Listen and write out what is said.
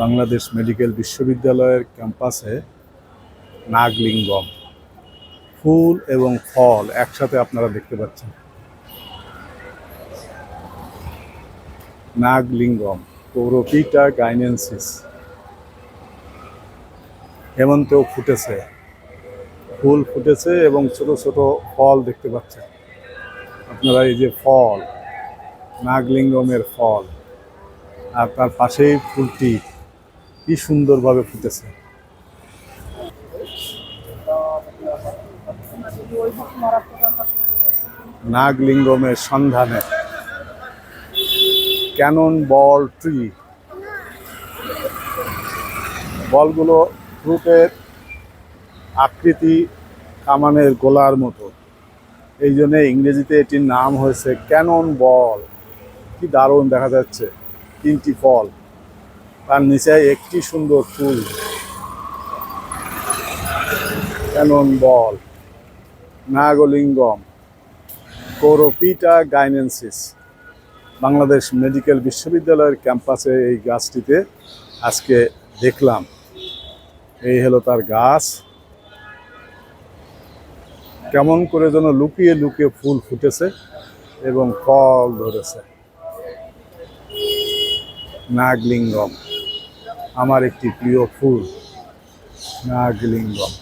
Bangladesh medical বিশ্ববিদ্যালয়ের ক্যাম্পাসে নাগলিঙ্গম। ফুল এবং ফল একসাথে আপনারা দেখতে পাচ্ছেন। নাগলিঙ্গম পৌরপিটা গাইনেন্সিস। হেমন্তেও ফুটেছে। ফুল ফুটেছে এবং ছোট ছোট ফল দেখতে পাচ্ছেন। আপনারা এই যে ফল, নাগলিঙ্গমের ফল, আর তার পাশেই ফুলটি। কি সুন্দরভাবে ফুটেছে। নাগলিঙ্গমের সন্ধানে। Cannon ball tree. বলগুলো ফ্রুটের আকৃতি কামানের গোলার মতো। এই জন্যে ইংরেজিতে এটির নাম হয়েছে ক্যানন বল। কি দারুণ দেখা যাচ্ছে। তিনটি ফল নিচে একটি সুন্দর ফুল। Cannon ball. Nagalingam. Couroupita guianensis. Bangladesh medical বিশ্ববিদ্যালয়ের ক্যাম্পাসে এই গাছটিতে আজকে দেখলাম। এই হলো তার গাছ। কেমন করে যেন লুকিয়ে লুকিয়ে ফুল ফুটেছে এবং ফল ধরেছে। নাগলিঙ্গম। আমার একটি প্রিয় ফুল নাগলিঙ্গম